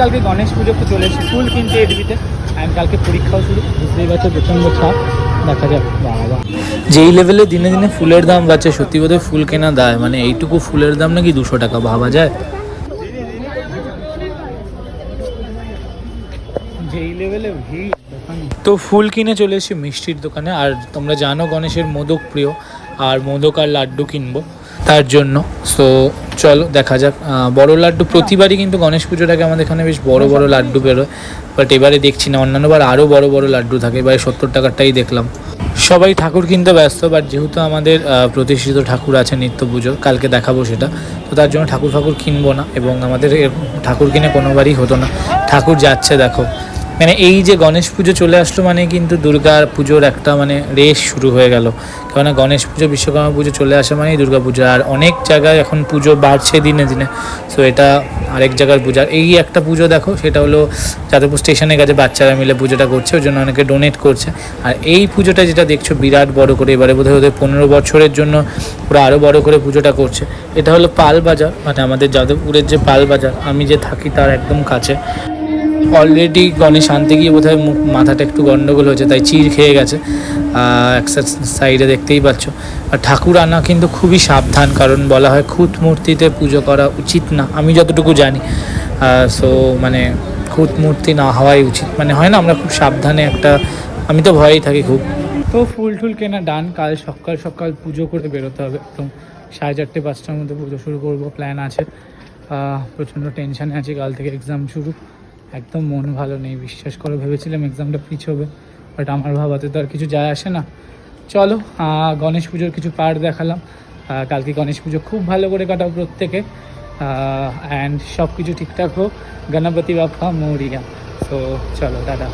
কালকে গণেশ পুজো তো চলে এসেছে ফুল কিনতে এডিবিতে অ্যান্ড কালকে পরীক্ষাও শুরু। বুঝতেই পারছ প্রচণ্ড চাপ দেখা যাক বাবা। যেই লেভেলে দিনে দিনে ফুলের দাম বাড়ছে সত্যি বোধহয় ফুল কেনা দায়। মানে এইটুকু ফুলের দাম নাকি দুশো টাকা ভাবা যায়? যেই লেভেলে ভিড় তো ফুল কিনে চলে এসেছি মিষ্টির দোকানে। আর তোমরা জানো গণেশের মোদক প্রিয়। আর মোদক আর লাড্ডু কিনবো। তার জন্য। সো চলো দেখা যাক। বড় লাড্ডু প্রতিবারই কিন্তু গণেশ পুজোর আগে আমাদের এখানে বেশ বড় বড় লাড্ডু বেরোয়। বাট এবারে দেখছি না অন্যান্যবার আরও বড় বড় লাড্ডু থাকে। এবারে সত্তর টাকারটাই দেখলাম। সবাই ঠাকুর কিনতে ব্যস্ত বাট যেহেতু আমাদের প্রতিষ্ঠিত ঠাকুর আছে নিত্য পুজোর কালকে দেখাবো সেটা। তো তার জন্য ঠাকুর ফাকুর কিনবো না এবং আমাদের ঠাকুর কিনে কোনোবারই হতো না। ঠাকুর যাচ্ছে দেখো। মানে এই যে গণেশ পুজো চলে আসলো মানে কিন্তু দুর্গা পুজোর একটা মানে রেস শুরু হয়ে গেল। কেননা গণেশ পুজো, বিশ্বকর্মা পুজো চলে আসে মানেই দুর্গা পুজো। আর অনেক জায়গায় এখন পুজো বাড়ছে দিনে দিনে। সো এটা আরেক জায়গার পূজা। আর এই একটা পুজো দেখো, সেটা হলো যাদবপুর স্টেশনের কাছে বাচ্চারা মিলে পুজোটা করছে, ওই জন্য অনেকে ডোনেট করছে। আর এই পুজোটা যেটা দেখছ, বিরাট বড় করে, এবারে বোধহয় ওদের পনেরো বছরের জন্য ওরা আরও বড় করে পুজোটা করছে। এটা হলো পাল বাজার মানে আমাদের যাদবপুরের যে পাল বাজার, আমি যে থাকি তার একদম কাছে। অলরেডি গণেশ আনতে গিয়ে বোধহয় মুখ, মাথাটা একটু গন্ডগোল হয়েছে, তাই চির খেয়ে গেছে। এক সাইডে দেখতেই পাচ্ছ। আর ঠাকুর আনা কিন্তু খুবই সাবধান, কারণ বলা হয় খুঁত মূর্তিতে পুজো করা উচিত না। আমি যতটুকু জানি। সো মানে খুঁত মূর্তি না হওয়াই উচিত। মানে হয় না, আমরা খুব সাবধানে একটা, আমি তো ভয়েই থাকি খুব। তো ফুল টুল কেনা ডান, কাল সকাল সকাল পুজো করে বেরোতে হবে। একদম সাড়ে চারটে, পাঁচটার মধ্যে পুজো শুরু করব প্ল্যান আছে। প্রচণ্ড টেনশানে আছি, কাল থেকে এক্সাম শুরু। একদম মন ভালো নেই, বিশ্বাস করো, ভেবেছিলাম এক্সামটা পিছ হবে বাট আমার ভাবাতে তো আর কিছু যায় আসে না। চলো গণেশ পুজোর কিছু পার্ট দেখালাম। কালকে গণেশ পুজো খুব ভালো করে কাটাও প্রত্যেকে। অ্যান্ড সব কিছু ঠিকঠাক হোক। গণপতি বাপ্পা মৌরিয়া। তো চলো দাদা